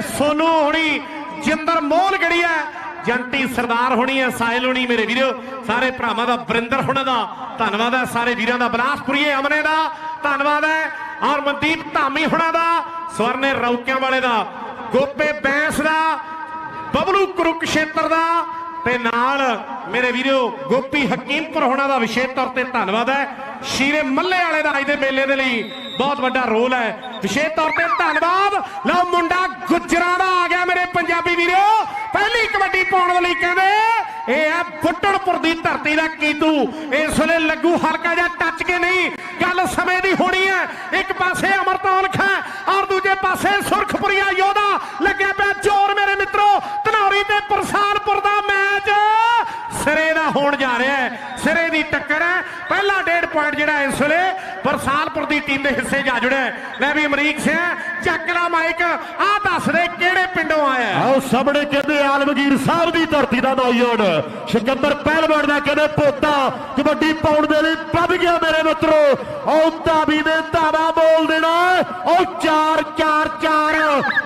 ਸੋਨੂ ਹੋਣੀ, ਜਿੰਦਰ ਮੋਲ ਗੜੀ ਹੈ, ਜੰਟੀ ਸਰਦਾਰ ਹੋਣੀ ਹੈ, ਸਾਹਿਲ ਹੋਣੀ ਮੇਰੇ ਵੀਰੋ, ਸਾਰੇ ਭਰਾਵਾਂ ਦਾ ਬਰਿੰਦਰ ਹੋਣਾ ਦਾ ਧੰਨਵਾਦ ਹੈ, ਸਾਰੇ ਵੀਰਾਂ ਦਾ ਬਲਾਸਪੁਰੀਏ ਅਮਨੇ ਦਾ ਧੰਨਵਾਦ ਹੈ ਔਰ ਮਨਦੀਪ ਧਾਮੀ ਹੋਣਾ ਦਾ, ਸਵਰਨੇ ਰੌਕਿਆਂ ਵਾਲੇ ਦਾ, ਗੋਪੇ ਬੈਂਸ ਦਾ, ਬਬਲੂ ਕੁਰੂਕਸ਼ੇਤਰ ਦਾ, ਤੇ ਨਾਲ ਮੇਰੇ ਵੀਰੋ, ਗੋਪੀ ਹਕੀਮਪੁਰ ਹੋਣਾ ਦਾ ਵਿਸ਼ੇਸ਼ ਤੌਰ ਤੇ ਧੰਨਵਾਦ ਹੈ, ਸ਼ੀਰੇ ਮੱਲੇ ਵਾਲੇ ਦਾ ਅੱਜ ਦੇ ਮੇਲੇ ਦੇ ਲਈ ਬਹੁਤ ਵੱਡਾ ਰੋਲ ਹੈ। ਵਿਸ਼ੇਸ਼ ਤੌਰ ਤੇ ਧੰਨਵਾਦ। ਲਓ ਮੁੰਡਾ ਗੁੱਜਰਾਂ ਦਾ ਆ ਗਿਆ ਮੇਰੇ ਪੰਜਾਬੀ ਵੀਰੋ। ਪਹਿਲੀ ਕਬੱਡੀ ਪਾਉਣ ਲਈ ਕਹਿੰਦੇ, ਇਹ ਹੈ ਫੁੱਟਣਪੁਰ ਦੀ ਧਰਤੀ ਦਾ ਕੀਤੂ। ਇਸ ਵੇਲੇ ਲੱਗੂ ਹਲਕਾ ਜਿਹਾ ਟੱਚ ਕੇ ਨਹੀਂ। ਗੱਲ ਸਮੇਂ ਦੀ ਹੋਣੀ ਹੈ। ਇੱਕ ਪਾਸੇ ਅਮਰ ਹੋਣ ਜਾ ਰਿਹਾ ਹੈ। ਸਿਰੇ ਦੀ ਟੱਕਰ ਹੈ। ਪਹਿਲਾ ਡੇਢ ਪੁਆਇੰਟ ਜਿਹੜਾ ਇਸ ਵੇਲੇ ਪ੍ਰਸਾਦਪੁਰ ਦੀ ਟੀਮ ਦੇ ਹਿੱਸੇ ਜਾ ਜੁੜਿਆ ਲੈ ਵੀ ਅਮਰੀਕ ਸਿੰਘ ਚੱਕ ਲਾ ਮਾਈਕ। ਆ ਦੱਸ ਦੇ ਕਿਹੜੇ ਪਿੰਡੋਂ ਆਇਆ ਹੈ? ਆਓ ਸਾਹਮਣੇ ਕਹਿੰਦੇ ਆਲਮਗੀਰ ਸਾਹਿਬ ਦੀ ਧਰਤੀ ਦਾ ਨੌਜਵਾਨ। ਸਿਕੰਦਰ ਪਹਿਲਵਾਨ ਦਾ ਕਹਿੰਦੇ ਪੋਤਾ। ਕਬੱਡੀ ਪਾਉਣ ਦੇ ਲਈ ਵੱਧ ਗਿਆ ਮੇਰੇ ਮਿੱਤਰੋ। ਆਓ ਧਾਵੀ ਨੇ ਧਾਵਾ ਬੋਲ ਦੇਣਾ ਆਓ 4 4 4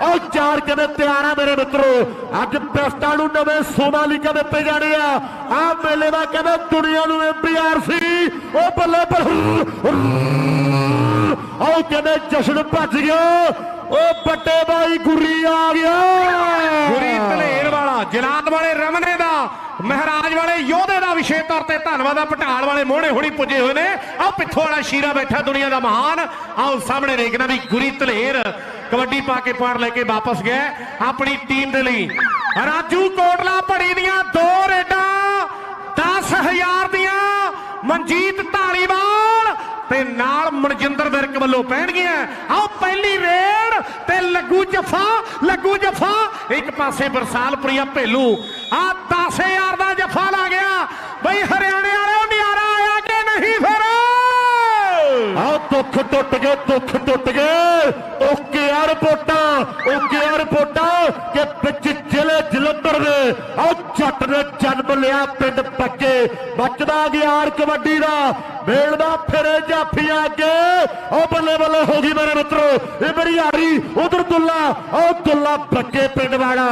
ਆਓ 4 ਕਹਿੰਦੇ ਤਿਆਰ ਆ ਮੇਰੇ ਮਿੱਤਰੋ। ਅੱਜ ਪਿਸਟਾਂ ਨੂੰ ਨਵੇਂ ਸੋਮਾ ਲਈ ਕਦੇ ਪੇ ਜਾਣੇ ਆ। ਆ ਮੇਲੇ ਦਾ ਕਹਿੰਦੇ ਦੁਨੀਆ ਨੂੰ ਐਮਪੀਆਰ ਸੀ। ਉਹ ਬੱਲੇ ਬੱਲੇ ਆਓ ਕਹਿੰਦੇ ਜਸ਼ਨ ਭੱਜ ਗਿਆ। ਉਹ ਬੱਟੇ ਬਾਈ, ਗੁਰੀ ਆ ਗਿਆ। ਗੁਰੀ ਧਲੇਰ ਵਾਲਾ, ਜਲਾਦ ਵਾਲੇ ਰਮਨੇ ਦਾ, ਮਹਾਰਾਜ ਵਾਲੇ ਯੋਧੇ ਦਾ ਵਿਸ਼ੇਸ਼ ਤੌਰ ਤੇ ਧੰਨਵਾਦ ਆ। ਪਟਾਲ ਵਾਲੇ ਮੋਹਣੇ ਹੁਣੀ ਪੁੱਜੇ ਹੋਏ ਨੇ। ਆਹ ਪਿੱਥੋਂ ਵਾਲਾ ਸ਼ੀਰਾ ਬੈਠਾ ਦੁਨੀਆ ਦਾ ਮਹਾਨ। ਆਓ ਸਾਹਮਣੇ ਦੇਖਣਾ ਵੀ ਗੁਰੀ ਧਲੇਰ ਕਬੱਡੀ ਪਾ ਕੇ ਪਾੜ ਲੈ ਕੇ ਵਾਪਸ ਗਿਆ। ਆਪਣੀ ਟੀਮ ਦੇ ਲਈ ਰਾਜੂ ਕੋਟਲਾ ਭੜੀ ਦੀਆਂ ਦੋ ਰੇਡਾਂ 10000 ਦੀਆਂ। ਮਨਜੀਤ ਢਾਲੀਵਾਲ ਤੇ ਨਾਲ ਮਨਜਿੰਦਰ ਵਿਰਕ ਵੱਲੋਂ ਪੈਣਗੀਆਂ। ਆਓ ਪਹਿਲੀ ਰੇਡ ਤੇ ਲੱਗੂ ਜਫਾ ਲੱਗੂ ਜਫਾ। ਇੱਕ ਪਾਸੇ ਬਰਸਾਲਪੁਰੀਆ ਭੇਲੂ। ਆ 10000 ਦਾ ਜਫਾ ਲਾ ਗਿਆ। ਬਈ ਹਰਿਆਣੇ ਵਾਲਿਓ, ਨਿਆਰਾ ਆਇਆ ਕਿ ਨਹੀਂ ਫਿਰ? ਆਓ ਦੁੱਖ ਟੁੱਟ ਗਏ, ਦੁੱਖ ਟੁੱਟ ਗਏ। ਓਕੇ ਆ ਰਿਪੋਰਟਾਂ, ਓਕੇ ਆ ਰਿਪੋਰਟਾਂ ਕਿ ਵਿੱਚ ਜ਼ਿਲ੍ਹੇ ਜਲੰਧਰ ਜੱਟ ਨੇ ਜਨਮ ਲਿਆ ਪਿੰਡ ਪੱਕੇ। ਬਚਦਾ ਗਿਆਰ ਕਬੱਡੀ ਦਾ, ਮੇਲਦਾ ਫਿਰੇ ਜਾਫੀਆਂ ਅੱਗੇ। ਉਹ ਬੱਲੇ ਬੱਲੇ ਹੋ ਗਈ ਮੇਰੇ ਮਿੱਤਰੋ, ਇਹ ਮੇਰੀ ਯਾਰੀ ਉਧਰ ਦੁੱਲਾ, ਉਹ ਦੁੱਲਾ ਬੱਕੇ ਪਿੰਡ ਵਾਲਾ।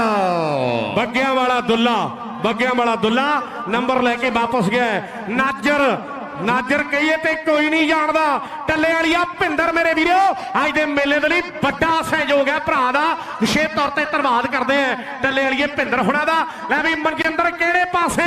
ਬੱਗਿਆਂ ਵਾਲਾ ਦੁੱਲਾ, ਬੱਗਿਆਂ ਵਾਲਾ ਦੁੱਲਾ, ਨੰਬਰ ਲੈ ਕੇ ਵਾਪਸ ਗਿਆ ਹੈ। ਨਾਜਰ ਨਾਜਰ ਕਹੀਏ ਤੇ ਕੋਈ ਨਹੀਂ ਜਾਣਦਾ। ਟੱਲੇ ਵਾਲੀਆ ਭਿੰਦਰ ਮੇਰੇ ਵੀਰੋ, ਅੱਜ ਦੇ ਮੇਲੇ ਦੇ ਲਈ ਵੱਡਾ ਸਹਿਯੋਗ ਹੈ ਭਰਾ ਦਾ। ਵਿਸ਼ੇਸ਼ ਤੌਰ ਤੇ ਧੰਨਵਾਦ ਕਰਦੇ ਆ ਟੱਲੇ ਵਾਲੀਏ ਭਿੰਦਰ ਹੁਣਾਂ ਦਾ। ਲੈ ਵੀ ਮਨਜਿੰਦਰ ਕਿਹੜੇ ਪਾਸੇ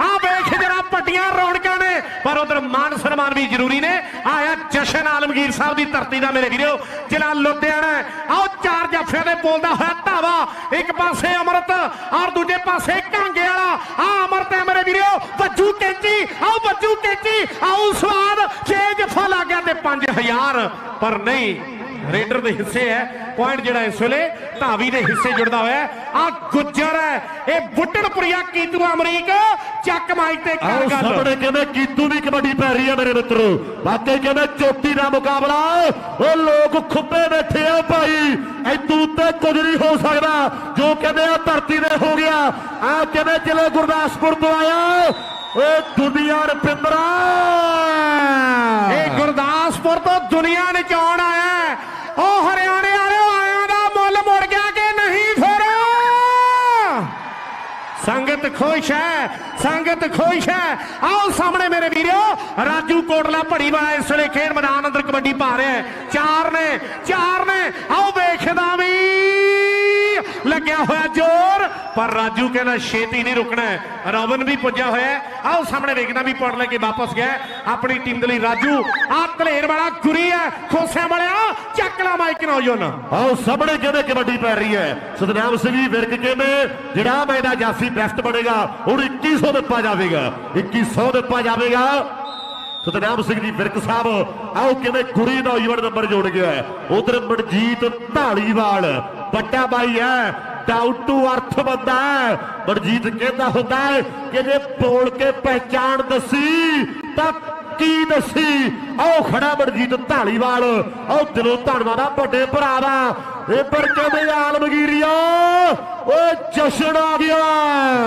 ਆ ਵੇਖ ਜਰਾ ਪੱਟੀਆਂ ਰੌਣਕਾਂ ਨੇ, ਪਰ ਉਧਰ ਮਾਨ ਸਨਮਾਨ ਵੀ ਜ਼ਰੂਰੀ ਨੇ। ਆਇਆ ਜਸ਼ਨ ਆਲਮਗੀਰ ਸਾਹਿਬ ਦੀ ਧਰਤੀ ਦਾ ਮੇਰੇ ਵੀਰੋ, ਜ਼ਿਲ੍ਹਾ ਲੁਧਿਆਣਾ ਹੈ। ਆਓ ਚਾਰ ਜਾਫਿਆਂ ਦੇ ਬੋਲਦਾ ਹੋਇਆ ਧਾਵਾ। ਇੱਕ ਪਾਸੇ ਅਮਰਤ ਔਰ ਦੂਜੇ ਪਾਸੇ ਕਾਂਗੇ ਵਾਲਾ। ਆ ਅਮਰਤ ਹੈ ਮੇਰੇ ਵੀਰੋ ਵੱਜੂ ਕੈਂਚੀ ਆਓ ਵੱਜੂ ਕੈਂਚੀ ਆਓ ਸਵਾਦ ਛੇ ਜਫਾ ਲੱਗ ਗਿਆ ਤੇ 5000 ਪਰ ਨਹੀਂ ਰੇਡਰ ਦੇ ਹਿੱਸੇ ਹੈ ਪੁਆਇੰਟ ਜਿਹੜਾ ਇਸ ਵੇਲੇ ਧਾਵੀ ਦੇ ਹਿੱਸੇ ਜੁੜਦਾ ਹੋਇਆ ਆ ਗੁੱਜਰ ਹੈ ਇਹ ਬੁੱਟਣਪੁਰੀਆ ਕੀਤੂ ਅਮਰੀਕ ਚੱਕ ਮਾਈਕ ਤੇ ਕਰ ਗੱਲ। ਸਾਹਮਣੇ ਕਹਿੰਦੇ ਕੀਤੂ ਦੀ ਕਬੱਡੀ ਪੈ ਰਹੀ ਹੈ ਮੇਰੇ ਮਿੱਤਰੋ। ਬਾਕੀ ਕਹਿੰਦੇ ਚੋਟੀ ਦਾ ਮੁਕਾਬਲਾ ਉਹ ਲੋਕ ਖੁੱਬੇ ਬੈਠੇ ਆ ਭਾਈ। ਐਤੂ ਉੱਤੇ ਕੁਝ ਨਹੀਂ ਹੋ ਸਕਦਾ। ਜੋ ਕਹਿੰਦੇ ਆ ਧਰਤੀ ਦੇ ਹੋ ਗਿਆ। ਆ ਕਹਿੰਦੇ ਜ਼ਿਲ੍ਹੇ ਗੁਰਦਾਸਪੁਰ ਤੋਂ ਆਇਆ। ਓਏ ਦੁਨੀਆ ਰਪਿੰਦਰਾ। ਇਹ ਗੁਰਦਾਸਪੁਰ ਤੋਂ ਦੁਨੀਆ ਨਚਾਉਣ ਆਇਆ ਉਹ ਹਰਿਆਣੇ ਵਾਲਿਓ ਆਇਆਂ ਦਾ ਮੁੱਲ ਮੁੜ ਗਿਆ ਕਿ ਨਹੀਂ ਫਿਰ ਸੰਗਤ ਖੁਸ਼ ਹੈ, ਸੰਗਤ ਖੁਸ਼ ਹੈ। ਆਓ ਸਾਹਮਣੇ ਮੇਰੇ ਵੀਰੋ, ਰਾਜੂ ਕੋਟਲਾ ਭੜੀ ਵਾਲਾ ਇਸ ਵੇਲੇ ਖੇਡ ਮੈਦਾਨ ਅੰਦਰ ਕਬੱਡੀ ਪਾ ਰਿਹਾ ਹੈ। ਚਾਰ ਨੇ ਚਾਰ ਨੇ। ਆਓ ਵੇਖਦਾ ਵੀ। ਲੱਗਿਆ ਹੋਇਆ ਜ਼ੋਰ, ਪਰ ਰਾਜੂ ਕਹਿੰਦਾ ਛੇਤੀ ਨਹੀਂ ਰੁਕਣਾ ਹੈ। ਵੀ ਪੁੱਜਿਆ ਹੋਇਆ ਆਓ ਸਾਹਮਣੇ ਵੇਖਦਾ ਵੀ ਪੁੱਟ ਲੈ ਕੇ ਵਾਪਸ ਗਿਆ ਆਪਣੀ ਟੀਮ ਦੇ ਲਈ ਰਾਜੂ, ਆ ਧਲੇਰ ਵਾਲਾ ਗੁਰੀ ਹੈ, ਖੋਸਿਆਂ ਵਾਲਿਆ, ਚੱਕ ਲਾ ਮਾਈਕ ਨੌਜਵਾਨ। ਆਓ ਸਾਹਮਣੇ ਕਹਿੰਦੇ ਕਬੱਡੀ ਪੈ ਰਹੀ ਹੈ। ਸਤਨਾਮ ਸਿੰਘ ਜੀ ਵਿਰਕ ਕਿਵੇਂ? ਜਿਹੜਾ ਮੈਦਾ ਜਾਫੀ ਬੈਸਟ ਬਣੇਗਾ, ਹੁਣ 2100 ਦਿੱਤਾ ਜਾਵੇਗਾ। 2100 ਦਿੱਤਾ ਜਾਵੇਗਾ। ਸਤਨਾਮ ਸਿੰਘ ਜੀ ਵਿਰਕ ਸਾਹਿਬ ਆਓ ਕਿਵੇਂ ਗੁਰੀ ਨੌਜਵਾਨ ਨੰਬਰ ਜੋੜ ਗਿਆ ਉਧਰ ਮਨਜੀਤ ਢਾਲੀਵਾਲ ਵੱਡਾ ਬਾਈ ਹੈ ਡਾਊਨ ਟੂ ਅਰਥ ਬੰਦਾ ਮਨਜੀਤ ਕਹਿੰਦਾ ਹੁੰਦਾ ਹੈ ਕਿ ਜੇ ਬੋਲ ਕੇ ਪਹਿਚਾਣ ਦੱਸੀ, ਤਾਂ ਕੀ ਦੱਸੀ? ਆਓ ਖੜਾ ਮਨਜੀਤ ਢਾਲੀਵਾਲ ਆਓ ਦਿਲੋਂ ਧੰਨਵਾਦ ਆ ਵੱਡੇ ਭਰਾ ਦਾ। ਇਹ ਪਰ ਕਹਿੰਦੇ ਆਲਮਗੀਰੀਆ, ਓਏ ਜਸ਼ਨ ਆ ਗਿਆ।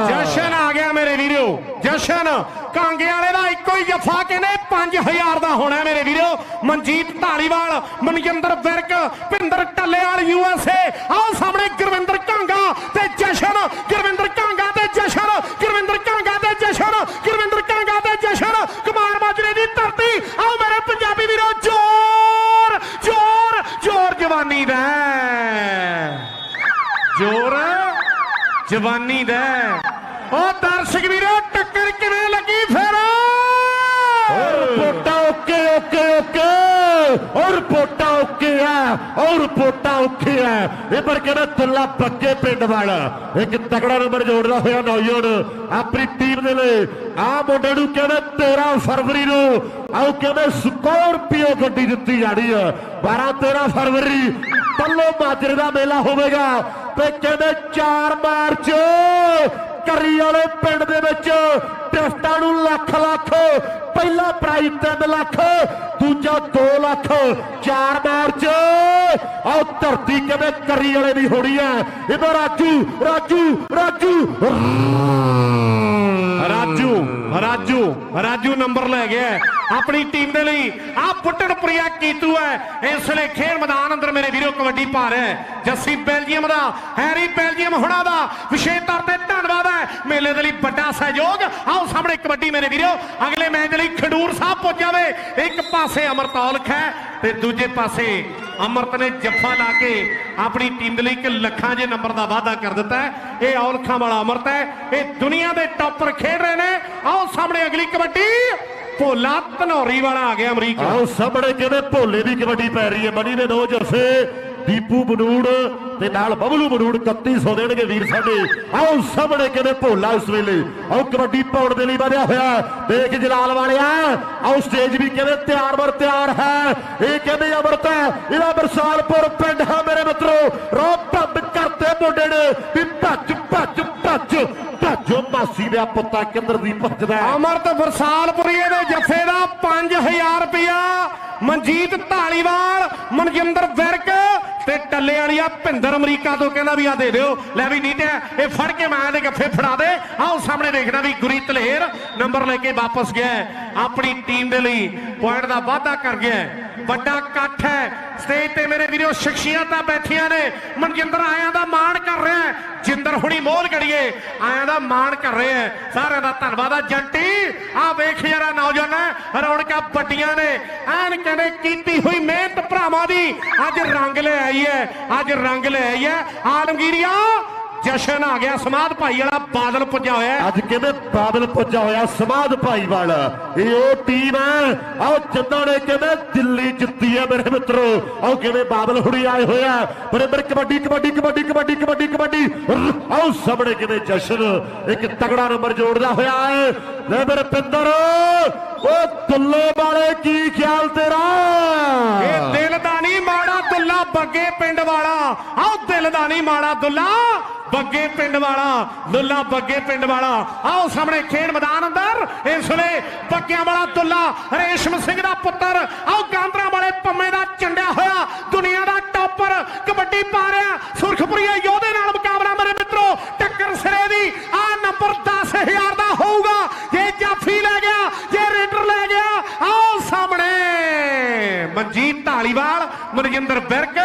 ਜਸ਼ਨ ਆ ਗਿਆ ਮੇਰੇ ਵੀਰੋ, ਜਸ਼ਨ। ਕਾਂਗੇ ਵਾਲੇ ਦਾ ਇੱਕੋ ਹੀ ਜਫਾ ਕਹਿੰਦੇ 5000 ਦਾ ਹੋਣਾ ਮੇਰੇ ਵੀਰੋ। ਮਨਜੀਤ ਢਾਲੀਵਾਲ ਮਨਜਿੰਦਰ ਵਿਰਕ, ਭਿੰਦਰ ਟੱਲੇਵਾਲ ਯੂਐਸਏ ਆਹ ਸਾਹਮਣੇ ਗੁਰਵਿੰਦਰ ਕਾਂਗਾ ਤੇ ਜਸ਼ਨ। ਗੁਰਵਿੰਦਰ ਕਾਂਗਾ ਤੇ ਜਸ਼ਨ, ਗੁਰਵਿੰਦਰ ਕਾਂਗਾ ਤੇ ਜਸ਼ਨ, ਗੁਰਵਿੰਦਰ ਕਾਂਗਾ ਤੇ ਜਸ਼ਨ। ਕੁਮਾਰ ਮਾਜਰੇ ਦੀ ਧਰਤੀ। ਆਓ ਮੇਰੇ ਪੰਜਾਬੀ ਵੀਰੋ, ਜੋਰ ਜੋਰ ਜੋਰ ਜਵਾਨੀ ਦਾ। ਜਵਾਨੀ ਦਾ। ਉਹ ਦਰਸ਼ਕ ਵੀਰੋ, ਟੱਕਰ ਕਿਵੇਂ ਲੱਗੀ ਫਿਰ? ਰਿਪੋਰਟਾਂ ਓਕੇ ਓਕੇ ਓਕੇ। ਔਰ ਰਿਪੋਰਟਾਂ ਓਕੇ ਆ ਔਰ ਰਿਪੋਰਟਾਂ ਓਕੇ ਆ। ਇਹ ਪਰ ਕਹਿੰਦਾ ਤੁੱਲਾ ਬੱਗੇ ਪਿੰਡ ਵਾਲਾ? ਇੱਕ ਤਕੜਾ ਨੰਬਰ ਜੋੜਦਾ ਹੋਇਆ ਨੌਜਵਾਨ ਆਪਣੀ ਟੀਮ ਦੇ ਲਈ। ਆ ਮੁੰਡੇ ਨੂੰ ਕਹਿੰਦੇ 13 ਫਰਵਰੀ ਨੂੰ। ਆਓ ਕਹਿੰਦੇ ਸਕੋਰਪੀਓ ਗੱਡੀ ਦਿੱਤੀ ਜਾਣੀ ਆ। 12 13 ਫਰਵਰੀ, ਪੱਲੋ ਮਾਜਰੇ ਦਾ ਮੇਲਾ ਹੋਵੇਗਾ। ਤੇ ਕਹਿੰਦੇ 4 ਮਾਰਚ ਕਰੀ ਵਾਲੇ ਪਿੰਡ ਦੇ ਵਿੱਚ ਟਿਫਟਾਂ ਨੂੰ ਲੱਖ ਲੱਖ, ਪਹਿਲਾ ਪ੍ਰਾਈਜ਼ 3 ਲੱਖ, ਦੂਜਾ 2 ਲੱਖ 4 ਮਾਰਚ ਆਹ ਧਰਤੀ ਕਹਿੰਦੇ ਕਰੀ ਵਾਲੇ ਦੀ ਹੋਣੀ ਹੈ? ਇਹਦਾ ਰਾਜੂ ਰਾਜੂ ਰਾਜੂ। ਰਾਜੂ। ਰਾਜੂ ਰਾਜੂ ਨੰਬਰ ਲੈ ਗਿਆ ਆਪਣੀ ਟੀਮ ਦੇ ਲਈ ਆ ਪੁੱਟਣ ਪ੍ਰਿਆ ਕੀਤੂ ਹੈ। ਇਸ ਵੇਲੇ ਖੇਡ ਮੈਦਾਨ ਅੰਦਰ ਮੇਰੇ ਵੀਰੋ ਕਬੱਡੀ ਪਾ ਹੈ। ਜੱਸੀ ਬੈਲਜੀਅਮ ਦਾ, ਹੈਰੀ ਬੈਲਜੀਅਮ ਹੁਣਾਂ ਦਾ ਵਿਸ਼ੇਸ਼ ਤੌਰ ਤੇ ਧੰਨਵਾਦ ਹੈ। ਮੇਲੇ ਦੇ ਲਈ ਵੱਡਾ ਸਹਿਯੋਗ। ਆਓ ਸਾਹਮਣੇ ਕਬੱਡੀ ਮੇਰੇ ਵੀਰੋ। ਅਗਲੇ ਮੈਚ ਦੇ ਲਈ ਖਡੂਰ ਸਾਹਿਬ ਪਹੁੰਚ ਜਾਵੇ ਇੱਕ ਪਾਸੇ ਅਮਰਤੌਲਖ ਹੈ ਤੇ ਦੂਜੇ ਪਾਸੇ ਅਮਰਤ ਨੇ ਜੱਫਾ ਲਾ ਕੇ ਆਪਣੀ ਟੀਮ ਦੇ ਲਈ ਇੱਕ ਲੱਖਾਂ ਜੇ ਨੰਬਰ ਦਾ ਵਾਅਦਾ ਕਰ ਦਿੱਤਾ ਹੈ। ਇਹ ਔਲਖਾਂ ਵਾਲਾ ਅਮਰਤ ਹੈ। ਇਹ ਦੁਨੀਆ ਦੇ ਟਾਪਰ ਖੇਡ ਰਹੇ ਨੇ। ਆਓ ਸਾਹਮਣੇ ਅਗਲੀ ਕਬੱਡੀ। ਭੋਲਾ ਧਨੌਰੀ ਵਾਲਾ ਆ ਗਿਆ ਅਮਰੀਕਾ। ਆਓ ਸਾਹਮਣੇ ਕਿਵੇਂ ਭੋਲੇ ਦੀ ਕਬੱਡੀ ਪੈ ਰਹੀ ਹੈ। ਮਨੀ ਦੇ ਦੋ ਜੱਫੇ। ਦੀਪੂ ਬਨੂੜ ਤੇ ਨਾਲ ਬਬਲੂ ਬਨੂੜ 3100 ਦੇਣਗੇ ਵੀਰ ਸਾਡੇ। ਆਓ ਸਾਹਮਣੇ ਕਿਵੇਂ ਭੋਲਾ ਇਸ ਵੇਲੇ। ਆਓ ਕਬੱਡੀ ਪਾਉਣ ਦੇ ਲਈ ਵਧਿਆ ਹੋਇਆ ਦੇਖ ਜਲਾਲ ਵਾਲਿਆ, ਆਓ ਸਟੇਜ ਵੀ ਕਿਵੇਂ ਤਿਆਰ ਬਰ ਤਿਆਰ ਹੈ। ਇਹ ਕਹਿੰਦੇ ਅਮਰਤ ਇਹਦਾ ਬਰਸਾਲਪੁਰ ਪਿੰਡ ਹੈ ਮੇਰੇ ਮਿੱਤਰੋ। ਰੋ ਭੱਬ ਕਰਤੇ ਮੁੰਡੇ ਨੇ। ਵੀ ਭੱਜ ਭੱਜ ਭੱਜ, ਭੱਜੋ। ਮਾਸੀ ਦਾ ਪੁੱਤਾ ਕਿੰਦਰ ਦੀ ਭੱਜਦਾ ਹੈ। ਅਮਰਤ ਵਰਸਾਲਪੁਰੀਏ ਦੇ ਜੱਫੇ ਦਾ 5000 ਰੁਪਇਆ। ਮਨਜੀਤ ਢਾਲੀਵਾਲ, ਮਨਜਿੰਦਰ ਵਿਰਕ ਤੇ ਟੱਲੇ ਵਾਲੀਆ ਭਿੰਦਰ ਅਮਰੀਕਾ ਤੋਂ ਕਹਿੰਦਾ ਵੀ ਆ ਦੇ ਦਿਓ। ਲੈ ਵੀ ਨੀਟਿਆ ਇਹ ਫੜ ਕੇ ਮੈਂ ਦੇ ਗੱਫੇ ਫੜਾ ਦੇ। ਆਓ ਸਾਹਮਣੇ ਦੇਖਣਾ ਵੀ ਗੁਰੀ ਤਲੇਰ ਨੰਬਰ ਲੈ ਕੇ ਵਾਪਸ ਗਿਆ ਆਪਣੀ ਟੀਮ ਦੇ ਲਈ ਪੁਆਇੰਟ ਦਾ ਵਾਅਦਾ ਕਰ ਗਿਆ ਵੱਡਾ ਇਕੱਠ ਹੈ। ਸਟੇਜ ਤੇ ਮੇਰੇ ਵੀਰੋ ਸ਼ਖਸੀਅਤਾਂ ਬੈਠੀਆਂ ਨੇ। ਮਨਜਿੰਦਰ ਆਇਆਂ ਦਾ ਮਾਣ ਕਰ ਰਿਹਾ ਹੈ। ਜਿੰਦਰ ਹੁਣੀ ਮੋਹਲ ਗੜੀਏ ਆਇਆਂ ਦਾ ਮਾਣ ਕਰ ਰਿਹਾ ਹੈ। ਸਾਰਿਆਂ ਦਾ ਧੰਨਵਾਦ ਆ। ਜੰਟੀ, ਆ ਵੇਖ ਯਾਰਾ ਨੌਜਵਾਨ ਰੌਣਕਾਂ ਵੱਡੀਆਂ ਨੇ। ਐਨ ਕਹਿੰਦੇ ਕੀਤੀ ਹੋਈ ਮਿਹਨਤ ਭਰਾਵਾਂ ਦੀ। ਅੱਜ ਰੰਗ ਲੈ ਆਈ ਹੈ। ਅੱਜ ਰੰਗ ਲੈ ਆਈ ਹੈ। ਆਲਮਗੀਰੀਆ ਜਸ਼ਨ ਆ ਗਿਆ ਸਮਾਧ ਭਾਈ ਵਾਲਾ ਬਾਦਲ ਪੁੱਜਾ ਹੋਇਆ। ਅੱਜ ਕਿਵੇਂ ਬਾਦਲ ਪੁੱਜਾ ਹੋਇਆ ਸਮਾਧ ਭਾਈਵਾਲ ਇਹ ਉਹ ਟੀਮ ਹੈ। ਆਓ ਜਿੱਦਾਂ ਨੇ ਕਿਵੇਂ ਦਿੱਲੀ ਜਿੱਤੀ ਹੈ ਮੇਰੇ ਮਿੱਤਰੋ। ਆਓ ਕਿਵੇਂ ਬਾਦਲ ਹੁੜੀ ਆਏ ਹੋਇਆ ਬੜੇ ਬੜੇ ਕਬੱਡੀ ਕਬੱਡੀ ਕਬੱਡੀ ਕਬੱਡੀ ਕਬੱਡੀ ਕਬੱਡੀ। ਆਓ ਸਾਹਮਣੇ ਕਿਵੇਂ ਜਸ਼ਨ ਇੱਕ ਤਗੜਾ ਨੰਬਰ ਜੋੜਦਾ ਹੋਇਆ ਹੈ। ਲੈ ਮੇਰੇ ਪਿੰਦਰ ਉਹ ਦੁੱਲੇ ਵਾਲੇ ਕੀ ਖਿਆਲ ਤੇਰਾ? ਇਹ ਦਿਲ ਦਾ ਨਹੀਂ ਮਾੜਾ ਦੁੱਲਾ ਬੱਗੇ ਪਿੰਡ ਵਾਲਾ। ਆਓ ਦਿਲ ਦਾ ਨਹੀਂ ਮਾੜਾ ਦੁੱਲਾ ਬੱਗੇ ਪਿੰਡ ਵਾਲਾ, ਦੁੱਲਾ ਬੱਗੇ ਪਿੰਡ ਵਾਲਾ। ਆਓ ਸਾਹਮਣੇ ਖੇਡ ਮੈਦਾਨ ਅੰਦਰ। ਇਸ ਵੇਲੇ ਬੱਗਿਆਂ ਵਾਲਾ ਦੁੱਲਾ, ਰੇਸ਼ਮ ਸਿੰਘ ਦਾ ਪੁੱਤਰ। ਆਓ ਗਾਂਦਰਾ ਵਾਲੇ ਪੰਮੇ ਦਾ ਚੰਡਿਆ ਹੋਇਆ, ਦੁਨੀਆ ਦਾ ਟੌਪਰ। ਕਬੱਡੀ ਪਾ ਰਿਹਾ, ਸੁਰਖਪੁਰੀਆ ਯੋਧੇ ਨਾਲ ਮੁਕਾਬਲਾ। ਮੇਰੇ ਮਿੱਤਰੋ, ਟੱਕਰ ਸਿਰੇ ਦੀ। ਆ ਨੰਬਰ 10000 ਦਾ ਹੋਊਗਾ। ਜੇ ਜਾਫੀ ਲੈ ਗਿਆ, ਜੇ ਰੇਡਰ ਲੈ ਗਿਆ, ਆਓ ਸਾਹਮਣੇ। ਮਨਜੀਤ ਢਾਲੀਵਾਲ, ਮਨਜਿੰਦਰ ਬਿਰਕ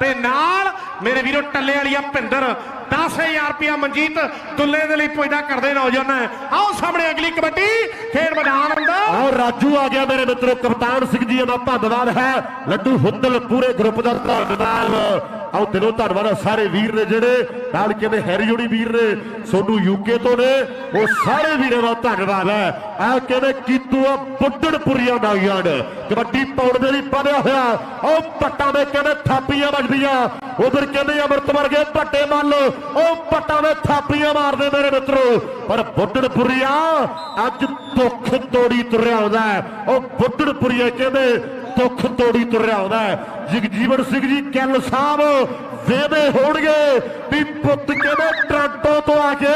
ਤੇ ਨਾਲ ਮੇਰੇ ਵੀਰੋ ਟੱਲੇ ਵਾਲੀਆ ਭਿੰਦਰ। 10000 ਰੁਪਇਆ ਮਨਜੀਤ ਦੁੱਲੇ ਦੇ ਲਈ ਪੁੱਜਦਾ ਕਰਦੇ ਨੌਜਵਾਨ। ਆਓ ਸਾਹਮਣੇ ਅਗਲੀ ਕਬੱਡੀ, ਖੇਡ ਮੈਦਾਨ ਅੰਦਰ ਆਓ ਰਾਜੂ ਆ ਗਿਆ ਮੇਰੇ ਮਿੱਤਰੋ, ਕਪਤਾਨ ਸਿੰਘ ਜੀ ਦਾ ਧੰਨਵਾਦ ਹੈ। ਲੱਡੂ ਹੁੱਦਲ ਪੂਰੇ ਗਰੁੱਪ ਦਾ ਧੰਨਵਾਦ। ਆਓ ਦਿਲੋਂ ਧੰਨਵਾਦ ਆ ਸਾਰੇ ਵੀਰ ਨੇ ਜਿਹੜੇ, ਨਾਲ ਕਿਵੇਂ ਹੈਰੀ ਜੋੜੀ ਵੀਰ ਨੇ, ਸੋਨੂ ਯੂਕੇ ਤੋਂ ਨੇ, ਉਹ ਸਾਰੇ ਵੀਰਾਂ ਦਾ ਧੰਨਵਾਦ ਹੈ। ਆ ਕਿਵੇਂ ਕੀਤੂ ਆ ਬੁੱਢੜਪੁਰੀਆ ਨਾਗਿਆੜ ਕਬੱਡੀ ਪਾਉਣ ਦੇ ਲਈ ਪਾਇਆ ਹੋਇਆ। ਉਹ ਪੱਟਾਂ ਦੇ ਕਹਿੰਦੇ ਥਾਪੀਆਂ ਵੱਜਦੀਆਂ। ਉਧਰ ਕਹਿੰਦੇ ਅਮਰਤ ਵਰਗੇ ਭੱਟੇ ਮੱਲ ਉਹ ਪੱਟਾਂ ਦੇ ਥਾਪੀਆਂ ਮਾਰਦੇ ਮੇਰੇ ਮਿੱਤਰੋ। ਪਰ ਬੁੱਢੜਪੁਰੀਆ ਅੱਜ ਦੁੱਖ ਤੋੜੀ ਤੁਰਿਆ ਆਉਂਦਾ ਉਹ ਬੁੱਢੜਪੁਰੀਆ ਕਹਿੰਦੇ, ਦੁੱਖ ਤੋੜੀ ਤੁਰਿਆ ਆਉਂਦਾ ਜਗਜੀਵਨ ਸਿੰਘ ਜੀ, ਕੱਲ ਸਾਹਿਬ, ਵੇਦੇ ਹੋਣਗੇ ਵੀ ਪੁੱਤ ਕਿਵੇਂ ਟਰਾਂਟੋ ਤੋਂ ਆ ਕੇ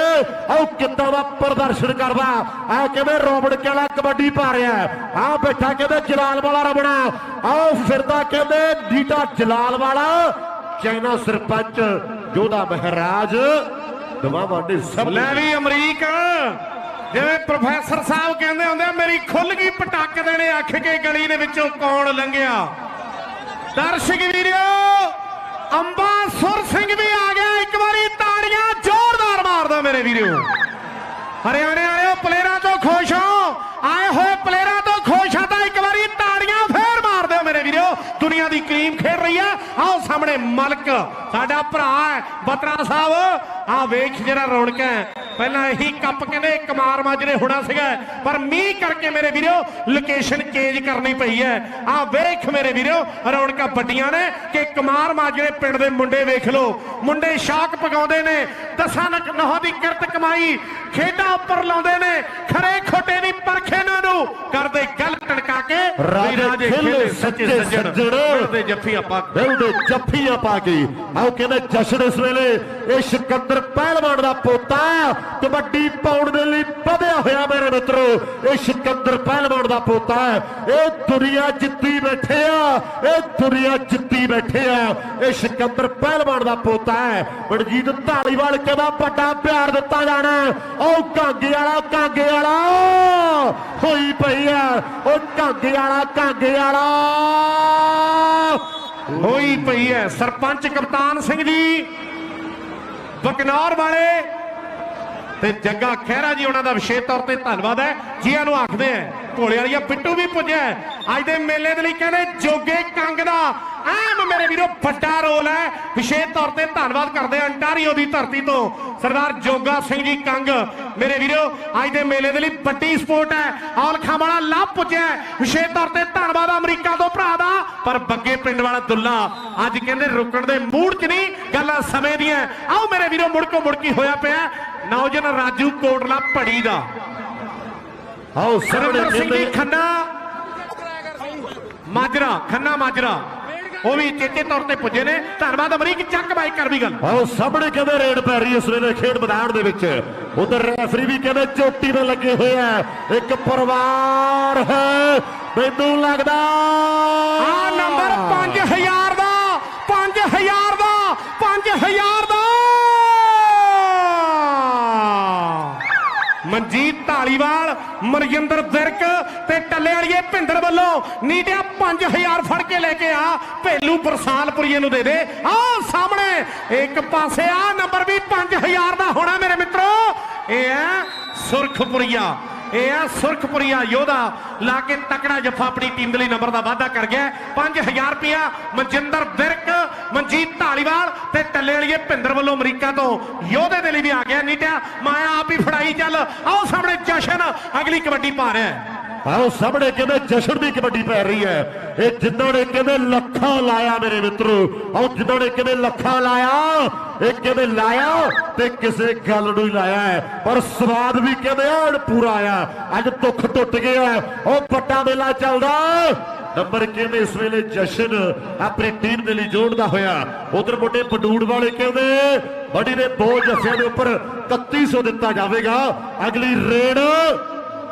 ਆਹ ਕਿੱਦਾਂ ਦਾ ਪ੍ਰਦਰਸ਼ਨ ਕਰਦਾ। ਆ ਕਿਵੇਂ ਰੋਬੜ ਕਲਾ ਕਬੱਡੀ ਪਾ ਰਿਹਾ ਆ ਬੈਠਾ ਕਹਿੰਦੇ ਜਲਾਲ ਵਾਲਾ ਰਬਣਾ ਆਓ ਫਿਰਦਾ ਕਹਿੰਦੇ ਡੀਟਾ ਜਲਾਲ ਵਾਲਾ ਚਾਈਨਾ ਸਰਪੰਚ ਜੋਧਾ ਮਹਾਰਾਜ ਦਵਾਵਾਂ ਨੇ ਸਭ ਲੈ ਵੀ ਅਮਰੀਕ। ਜਿਵੇਂ ਪ੍ਰੋਫੈਸਰ ਸਾਹਿਬ ਕਹਿੰਦੇ ਹੁੰਦੇ ਮੇਰੀ ਖੁੱਲ ਗਈ ਪਟਾਕ ਦੇਣੇ, ਅੱਖ ਕੇ ਗਲੀ ਦੇ ਵਿੱਚੋਂ ਕੌਣ ਲੰਘਿਆ? ਦਰਸ਼ਕ ਵੀਰੋ ਅੰਬਾ ਸੁਰ ਸਿੰਘ ਵੀ ਆ ਗਿਆ, ਇੱਕ ਵਾਰੀ ਤਾੜੀਆਂ ਜ਼ੋਰਦਾਰ ਮਾਰਦਾ ਮੇਰੇ ਵੀਰੋ। ਹਰਿਆਣੇ ਵਾਲਿਓ ਪਲੇਅਰਾਂ ਤੋਂ ਖੁਸ਼ ਹੋ ਆਏ ਹੋਏ ਪਲੇਅਰਾਂ ਤੋਂ ਖੁਸ਼ ਆ ਤਾਂ ਇੱਕ ਵਾਰੀ ਤਾੜੀਆਂ ਫੇਰ ਮਾਰ ਦਿਓ ਮੇਰੇ ਵੀਰੋ ਦੁਨੀਆ ਦੀ ਕਰੀਮ ਖੇਡ ਰਹੀ ਹੈ ਆਓ ਸਾਹਮਣੇ ਮਲਕ ਸਾਡਾ ਭਰਾ ਹੈ ਬਤਰਾ ਸਾਹਿਬ। ਆ ਵੇਖ ਜਿਹੜਾ ਰੌਣਕ ਹੈ। ਪਹਿਲਾਂ ਇਹੀ ਕੱਪ ਕਹਿੰਦੇ ਕਮਾਰ ਮਾਜਰੇ ਹੋਣਾ ਸੀਗਾ। ਪਰ ਮੀਂਹ ਕਰਕੇ ਮੇਰੇ ਵੀਰੋ ਲੋਕੇਸ਼ਨ ਚੇਂਜ ਕਰਨੀ ਪਈ ਹੈ। ਆ ਵੇਖ ਮੇਰੇ ਵੀਰੋ ਰੌਣਕਾਂ ਵੱਡੀਆਂ ਨੇ ਕਿ ਕਮਾਰ ਮਾਜਰੇ ਪਿੰਡ ਦੇ ਮੁੰਡੇ ਵੇਖ ਲਓ। ਮੁੰਡੇ ਸ਼ਾਕ ਪਗਾਉਂਦੇ ਨੇ ਦਸਾਂ ਨਕ ਨਹੁੰ ਦੀ ਕਿਰਤ ਕਮਾਈ ਖੇਡਾਂ ਉੱਪਰ ਲਾਉਂਦੇ ਨੇ ਖਰੇ ਖੋਟੇ ਦੀ ਪਰਖ ਇਹਨਾਂ ਨੂੰ। ਕਰਦੇ ਗੱਲ ਟਣਕਾ ਕੇ ਰਾਜੇ ਖੇਲੇ ਸੱਚੇ ਸੱਜਣ। ਜੱਫੀਆਂ ਜੱਫੀ ਆਪਾਂ ਦਿਲ ਦੇ ਜੱਫੀਆਂ ਪਾ ਕੇ। ਆਓ ਕਹਿੰਦੇ ਜਸ਼ਨ ਇਸ ਵੇਲੇ ਇਹ ਸਿਕੰਦਰ ਪਹਿਲਵਾਨ ਦਾ ਪੋਤਾ ਕਬੱਡੀ ਪਾਉਣ ਦੇ ਲਈ ਵਧਿਆ ਹੋਇਆ ਮੇਰੇ ਮਿੱਤਰੋ। ਇਹ ਸਿਕੰਦਰ ਪਹਿਲਵਾਨ ਦਾ ਪੋਤਾ ਇਹ ਦੁਨੀਆ ਜਿੱਤੀ ਬੈਠੇ ਆ। ਇਹ ਦੁਨੀਆ ਜਿੱਤੀ ਬੈਠੇ ਆ। ਇਹ ਸਿਕੰਦਰ ਪਹਿਲਵਾਨ ਦਾ ਪੋਤਾ ਹੈ। ਮਨਜੀਤ ਢਾਲੀਵਾਲ ਕਹਿੰਦਾ ਵੱਡਾ ਪਿਆਰ ਦਿੱਤਾ ਜਾਣਾ। ਉਹ ਕਾਂਗੇ ਵਾਲਾ ਕਾਂਗੇ ਵਾਲਾ। ਹੋਈ ਪਈ ਆ। ਉਹ ਕਾਂਗੇ ਵਾਲਾ ਕਾਂਗੇ ਵਾਲਾ। ਹੋਈ ਪਈ ਹੈ। ਸਰਪੰਚ ਕਪਤਾਨ ਸਿੰਘ ਜੀ, ਬਕਨੌਰ ਵਾਲੇ ਤੇ ਜੱਗਾ ਖਹਿਰਾ ਜੀ, ਉਹਨਾਂ ਦਾ ਵਿਸ਼ੇਸ਼ ਤੌਰ ਤੇ ਧੰਨਵਾਦ ਹੈ। ਜੀਆਂ ਨੂੰ ਆਖਦੇ ਆ ਘੋੜੇ ਵਾਲੀਆ ਪਿੱਟੂ ਵੀ ਪੁੱਜਿਆ ਅੱਜ ਦੇ ਮੇਲੇ ਦੇ ਲਈ ਕਹਿੰਦੇ, ਜੋਗੇ ਕੰਗ ਦਾ ਐਮ ਮੇਰੇ ਵੀਰੋ ਵੱਡਾ ਰੋਲ ਹੈ। ਵਿਸ਼ੇਸ਼ ਤੌਰ ਤੇ ਧੰਨਵਾਦ ਕਰਦੇ ਆ ਅੰਟਾਰੀਓ ਦੀ ਧਰਤੀ ਤੋਂ। ਸਰਦਾਰ ਜੋਗਾ ਸਿੰਘ ਜੀ ਕੰਗ ਮੇਰੇ ਵੀਰੋ ਅੱਜ ਦੇ ਮੇਲੇ ਦੇ ਲਈ ਵੱਡੀ ਸਪੋਰਟ ਹੈ। ਔਲਖਾਂ ਵਾਲਾ ਲਾਭ ਪੁੱਜਿਆ ਹੈ। ਵਿਸ਼ੇਸ਼ ਤੌਰ ਤੇ ਧੰਨਵਾਦ ਅਮਰੀਕਾ ਤੋਂ ਭਰਾ ਦਾ। ਪਰ ਬੱਗੇ ਪਿੰਡ ਵਾਲਾ ਦੁੱਲਾ ਅੱਜ ਕਹਿੰਦੇ ਰੁਕਣ ਦੇ ਮੂਡ 'ਚ ਨਹੀਂ ਗੱਲਾਂ ਸਮੇਂ ਦੀਆਂ। ਆਓ ਮੇਰੇ ਵੀਰੋ ਮੁੜਕੋ ਮੁੜਕੀ ਹੋਇਆ ਪਿਆ ਨੌਜਵਾਨ ਰਾਜੂ ਕੋਟਲਾ ਪੜੀ ਦਾ। ਆਓ ਸੁਰਿੰਦਰ ਸਿੰਘ ਖੰਨਾ। ਮਾਜਰਾ ਖੰਨਾ ਮਾਜਰਾ। ਉਹ ਵੀ ਚੇਤੇ ਤੌਰ ਤੇ ਪੁੱਜੇ ਨੇ। ਧੰਨਵਾਦ ਅਮਰੀਕ ਚੱਕ ਬਾਈ ਕਰ ਵੀ ਗੱਲ। ਆਓ ਸਾਹਮਣੇ ਕਹਿੰਦੇ ਰੇਡ ਪੈ ਰਹੀ ਇਸ ਵੇਲੇ ਖੇਡ ਮੈਦਾਨ ਦੇ ਵਿੱਚ? ਉਧਰ ਰੈਫਰੀ ਵੀ ਕਹਿੰਦੇ ਚੋਟੀ ਤੇ ਲੱਗੇ ਹੋਏ ਆ। ਇੱਕ ਪਰਿਵਾਰ ਹੈ ਮੈਨੂੰ ਲੱਗਦਾ ਆ ਨੰਬਰ 5000 ਦਾ 5000 ਦਾ 5000 ਦਾ। ਮਨਜੀਤ ਢਾਲੀਵਾਲ ਮਰਜਿੰਦਰ ਵਿਰਕ ਤੇ ਟੱਲੇ ਵਾਲੀਏ ਭਿੰਦਰ ਵੱਲੋਂ ਨੀਟਿਆ 5000 ਫੜ ਕੇ ਲੈ ਕੇ ਆ। ਭੇਲੂ ਬਰਸਾਲਪੁਰੀਏ ਨੂੰ ਦੇ ਦੇ। ਆ ਸਾਹਮਣੇ ਇੱਕ ਪਾਸੇ ਆ, ਨੰਬਰ ਵੀ 5000 ਦਾ ਹੋਣਾ ਮੇਰੇ ਮਿੱਤਰੋ। ਇਹ ਹੈ ਸੁਰਖਪੁਰੀਆ। ਇਹ ਆ ਸੁਰਖਪੁਰੀਆ ਯੋਧਾ ਲਾ ਕੇ ਤਕੜਾ ਜੱਫਾ, ਆਪਣੀ ਟੀਮ ਦੇ ਲਈ ਨੰਬਰ ਦਾ ਵਾਅਦਾ ਕਰ ਗਿਆ 5000 ਰੁਪਿਆ ਮਨਜਿੰਦਰ ਵਿਰਕ, ਮਨਜੀਤ ਢਾਲੀਵਾਲ ਤੇ ਟੱਲੇ ਵਾਲੀਏ ਭਿੰਦਰ ਵੱਲੋਂ ਅਮਰੀਕਾ ਤੋਂ ਯੋਧੇ ਦੇ ਲਈ ਵੀ ਆ ਗਿਆ ਨੀਟਿਆ ਮਾਇਆ ਆਪ ਹੀ ਫੜਾਈ ਚੱਲ। ਆਓ ਸਾਹਮਣੇ ਜਸ਼ਨ। ਅਗਲੀ ਕਬੱਡੀ ਪਾ ਰਿਹਾ ਆਓ ਸਾਹਮਣੇ ਕਹਿੰਦੇ ਜਸ਼ਨ ਦੀ ਕਬੱਡੀ ਪੈ ਰਹੀ ਹੈ। ਇਹ ਜਿੱਦਾਂ ਨੇ ਕਹਿੰਦੇ ਲੱਖਾਂ ਲਾਇਆ ਮੇਰੇ ਮਿੱਤਰੋ, ਆਓ ਜਿੱਦਾਂ ਨੇ ਕਹਿੰਦੇ ਲੱਖਾਂ ਲਾਇਆ, ਇਹ ਕਹਿੰਦੇ ਲਾਇਆ ਤੇ ਕਿਸੇ ਗੱਲ ਨੂੰ ਹੀ ਲਾਇਆ ਹੈ। ਪਰ ਸਵਾਦ ਵੀ ਕਹਿੰਦੇ ਐਨ ਪੂਰਾ ਆਇਆ। ਅੱਜ ਦੁੱਖ ਟੁੱਟ ਗਿਆ ਉਹ ਵੱਡਾ ਮੇਲਾ ਚੱਲਦਾ। ਨੰਬਰ ਕਹਿੰਦੇ ਇਸ ਵੇਲੇ ਜਸ਼ਨ ਆਪਣੀ ਟੀਮ ਦੇ ਲਈ ਜੋੜਦਾ ਹੋਇਆ। ਉਧਰ ਮੁੰਡੇ ਪਡੂੜ ਵਾਲੇ ਕਹਿੰਦੇ ਬੜੀ ਦੇ ਦੋ ਜੱਫਿਆਂ ਦੇ ਉੱਪਰ 3100 ਦਿੱਤਾ ਜਾਵੇਗਾ। ਅਗਲੀ ਰੇਡ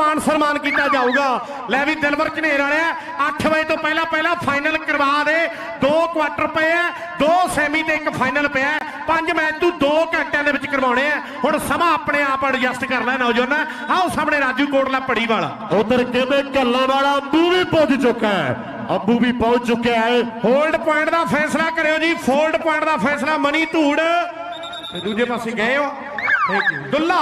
ਮਾਨ ਸਨਮਾਨ ਕੀਤਾ ਜਾਊਗਾ। ਲੈ ਵੀ ਦਿਲਵਰ ਝਨੇਰ ਵਾਲਿਆ 8 ਵਜੇ ਤੋਂ ਪਹਿਲਾਂ ਪਹਿਲਾਂ ਫਾਈਨਲ ਕਰਵਾ ਦੇ। ਦੋ ਕੁਆਟਰ ਪਏ ਆ ਦੋ ਸੈਮੀ ਤੇ ਇੱਕ ਫਾਈਨਲ ਪਿਆ। ਪੰਜ ਮੈਚ ਤੂੰ 2 ਘੰਟਿਆਂ ਦੇ ਵਿੱਚ ਕਰਵਾਉਣੇ ਆ। ਹੁਣ ਸਮਾਂ ਆਪਣੇ ਆਪ ਐਡਜਸਟ ਕਰ ਲੈ ਨੌਜਵਾਨ। ਆਓ ਸਾਹਮਣੇ ਰਾਜੂ ਕੋਟਲਾ ਪੜੀ ਵਾਲਾ। ਉਧਰ ਕਹਿੰਦੇ ਕੱਲਾ ਵਾਲਾ ਅੰਬੂ ਵੀ ਪਹੁੰਚ ਚੁੱਕਾ ਹੈ। ਅੰਬੂ ਵੀ ਪਹੁੰਚ ਚੁੱਕਿਆ ਹੈ। ਹੋਲਡ ਪੁਆਇੰਟ ਦਾ ਫੈਸਲਾ ਕਰਿਓ ਜੀ। ਫੋਲਡ ਪੁਆਇੰਟ ਦਾ ਫੈਸਲਾ ਮਨੀ ਧੂੜ। ਤੇ ਦੂਜੇ ਪਾਸੇ ਗਏ ਹੋ। Thank you Dulla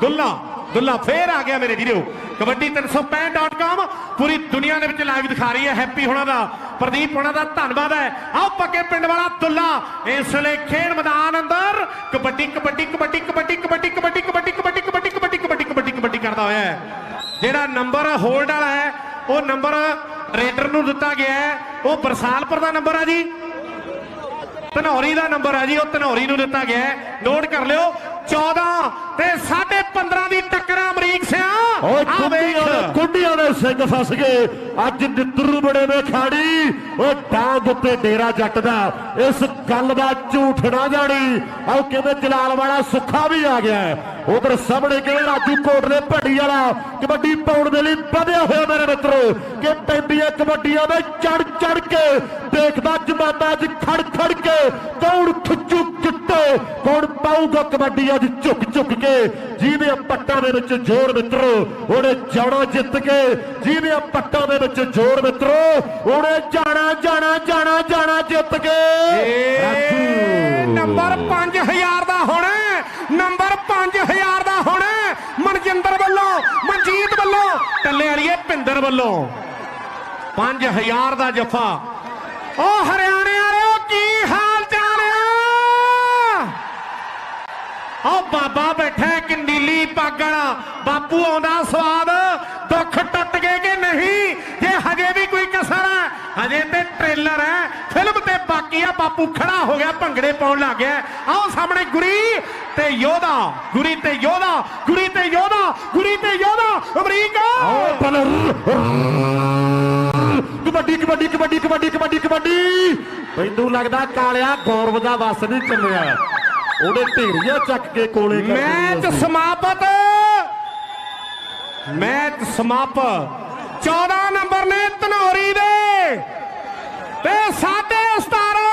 Dulla. Dulla ਫੇਰ ਆ ਗਿਆ ਮੇਰੇ ਵੀਰੋ ਕਬੱਡੀ 365.com ਪੂਰੀ ਦੁਨੀਆ ਦੇ ਵਿੱਚ ਲਾਈਵ ਦਿਖਾ ਰਹੀ ਹੈ ਹੈਪੀ ਹੋਣਾ ਦਾ ਪ੍ਰਦੀਪ ਹੋਣਾ ਦਾ ਧੰਨਵਾਦ ਹੈ ਆਓ ਪੱਕੇ ਪਿੰਡ ਵਾਲਾ ਦੁੱਲਾ ਇਸ ਵੇਲੇ ਖੇਡ ਮੈਦਾਨ ਅੰਦਰ ਕਬੱਡੀ ਕਬੱਡੀ ਕਬੱਡੀ ਕਬੱਡੀ ਕਬੱਡੀ ਕਬੱਡੀ ਕਬੱਡੀ ਕਬੱਡੀ ਕਬੱਡੀ ਕਬੱਡੀ ਕਬੱਡੀ ਕਬੱਡੀ ਕਬੱਡੀ ਕਰਦਾ ਹੋਇਆ ਹੈ ਜਿਹੜਾ ਨੰਬਰ ਹੋਲਡ ਵਾਲਾ ਹੈ ਉਹ ਨੰਬਰ ਰੇਡਰ ਨੂੰ ਦਿੱਤਾ ਗਿਆ ਹੈ ਉਹ ਬਰਸਾਲਪੁਰ ਦਾ ਨੰਬਰ ਆ ਜੀ ਧਨੌਰੀ ਦਾ ਨੰਬਰ ਆ ਜੀ ਉਹ ਧਨੌਰੀ ਨੂੰ ਦਿੱਤਾ ਗਿਆ ਹੈ ਨੋਟ ਕਰ ਲਿਓ 14 ਤੇ 15.5 ਦੀ ਟੱਕਰ ਅਮਰੀਕ ਸਿਆ। ਓਏ ਕੁੰਡੀਆਂ ਕੁੰਡੀਆਂ ਦੇ ਸਿੰਘ ਫਸ ਗਏ। ਅੱਜ ਨਿੱਤਰੂ ਬੜੇ ਨੇ ਖਾੜੀ ਓ ਡਾਂਗ ਉੱਤੇ ਡੇਰਾ ਜੱਟ ਦਾ ਇਸ ਗੱਲ ਦਾ ਝੂਠ ਨਾ ਜਾਣੀ। ਆਓ ਕਹਿੰਦੇ ਜਲਾਲ ਵਾਲਾ ਸੁੱਖਾ ਵੀ ਆ ਗਿਆ। ਉਧਰ ਸਾਹਮਣੇ ਕਿਹੜਾ ਰਾਜੂ ਕੋਟ ਦੇ ਭੱਡੀ ਵਾਲਾ ਕਬੱਡੀ ਪਾਉਣ ਦੇ ਲਈ ਵਧਿਆ ਹੋਇਆ ਮੇਰੇ ਮਿੱਤਰੋ ਕਿ ਪੈਂਦੀਆਂ ਕਬੱਡੀਆਂ ਦੇ ਚੜ ਚੜ ਕੇ ਦੇਖਦਾ ਜਮਾਨਾ ਅੱਜ ਖੜ ਖੜ ਕੇ ਕੌਣ ਖਿੱਚੂ ਕਿੱਟੇ ਕੌਣ ਪਾਊਗਾ ਕਬੱਡੀ ਅੱਜ ਝੁਕ ਝੁਕ ਕੇ। ਜਿਹਦੇ ਪੱਟਾਂ ਦੇ ਵਿੱਚ ਜ਼ੋਰ ਮਿੱਤਰੋ ਉਹਨੇ ਜਾਣਾ ਜਿੱਤ ਕੇ। ਜਿਹਦੇ ਪੱਟਾਂ ਦੇ ਵਿੱਚ ਜ਼ੋਰ ਮਿੱਤਰੋ ਉਹਨੇ ਜਾਣਾ ਜਾਣਾ ਜਾਣਾ ਜਾਣਾ ਜਿੱਤ ਕੇ। ਏ ਨੰਬਰ 5000 ਦਾ ਹੋਣਾ। ਨੰਬਰ 5000 ਦਾ ਹੋਣਾ ਮਨਜਿੰਦਰ ਵੱਲੋਂ, ਮਨਜੀਤ ਵੱਲੋਂ, ਟੱਲੇ ਵਾਲੀਏ ਭਿੰਦਰ ਵੱਲੋਂ। 5000 ਦਾ ਜਫਾ। ਉਹ ਹਰਿਆਣੇ ਵਾਲਿਓ, ਕੀ ਹਾਲ ਚਾਲ ਆ? ਉਹ ਬਾਬਾ ਬੈਠਾ ਹੈ ਪਾਗਲ ਬਾਪੂ ਆਉਂਦਾ ਸਵਾਦ, ਦੁੱਖ ਟੁੱਟ ਗਏ ਕਿ ਨਹੀਂ? ਜੇ ਹਜੇ ਵੀ ਕੋਈ ਕਸਰ ਹੈ ਹਜੇ ਤੇ ਟ੍ਰੇਲਰ ਹੈ। ਫਿਲਮ ਤੇ ਬਾਕੀ ਆ ਬਾਪੂ ਖੜਾ ਹੋ ਗਿਆ ਭੰਗੜੇ ਪਾਉਣ ਲੱਗ ਗਿਆ। ਆਓ ਸਾਹਮਣੇ ਗੁਰੀ ਤੇ ਯੋਧਾ ਗੁਰੀ ਤੇ ਯੋਧਾ ਗੁਰੀ ਤੇ ਯੋਧਾ ਗੁਰੀ ਤੇ ਯੋਧਾ ਅਮਰੀਕਾ! ਕਬੱਡੀ ਕਬੱਡੀ ਕਬੱਡੀ ਕਬੱਡੀ ਕਬੱਡੀ ਕਬੱਡੀ! ਮੈਨੂੰ ਲੱਗਦਾ ਕਾਲਿਆ ਗੌਰਵ ਦਾ ਵਸ ਨਹੀਂ ਚੱਲਿਆ। ਉਹਨੇ ਢੇਰੀਆਂ ਚੱਕ ਕੇ ਕੋਲੇ ਕਰ ਮੈਚ। ਸਮਾਪਤ! ਮੈਚ ਸਮਾਪਤ! 14 ਨੰਬਰ ਨੇ ਧਨੌਰੀ ਦੇ! ਤੇ ਸਾਡੇ 17